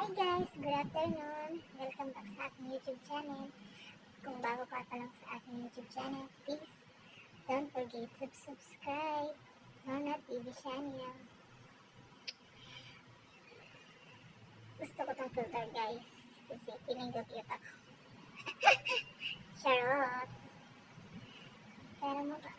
Hi guys! Good afternoon! Welcome back sa aking YouTube channel. Kung bago ka pa lang sa aking YouTube channel, please don't forget to subscribe. Nona TV channel. Gusto ko tong filter guys. Kasi feeling ko cute ako. Charot! Pero mo ba?